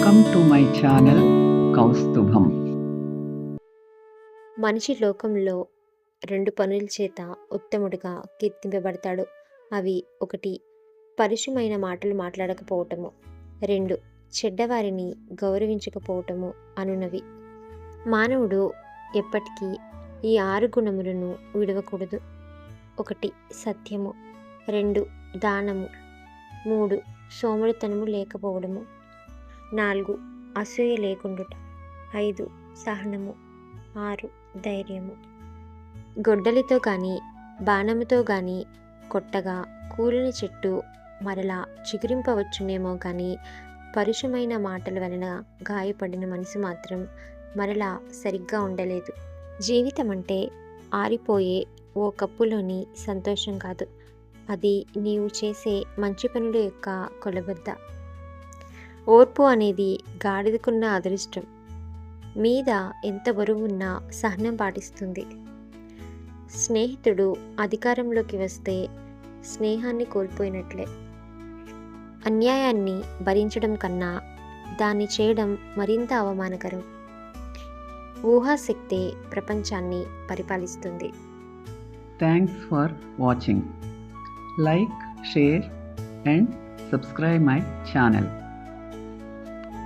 Welcome to my channel Kaustubham మనిషి లోకంలో రెండు పనుల చేత ఉత్తముడిగా కీర్తింపబడతాడు. అవి ఒకటి పరుషమైన మాటలు మాట్లాడకపోవటము. రెండు చెడ్డవారిని గౌరవించకపోవటము అనునవి. మానవుడు ఎప్పటికీ ఈ ఆరు గుణములను విడవకూడదు. ఒకటి సత్యము. రెండు దానము. మూడు సోమరితనము లేకపోవడము. నాలుగు అసూయ లేకుండుట. ఐదు సహనము. ఆరు ధైర్యము. గొడ్డలితో కానీ బాణముతో కానీ కొట్టగా కూలిన చెట్టు మరలా చిగురింపవచ్చునేమో కానీ పరుషమైన మాటల వలన గాయపడిన మనసు మాత్రం మరలా సరిగ్గా ఉండలేదు. జీవితం అంటే ఆరిపోయే ఓ కప్పులోని సంతోషం కాదు. అది నీవు చేసే మంచి పనుల యొక్క కొలబద్ద. ఓర్పు అనేది గాడిదకున్న అదృష్టం. మీద ఎంత బరువున్నా సహనం పాటిస్తుంది. స్నేహితుడు అధికారంలోకి వస్తే స్నేహాన్ని కోల్పోయినట్లే. అన్యాయాన్ని భరించడం కన్నా దాన్ని చేయడం మరింత అవమానకరం. ఊహాశక్తే ప్రపంచాన్ని పరిపాలిస్తుంది. Thanks for watching like share and subscribe my channel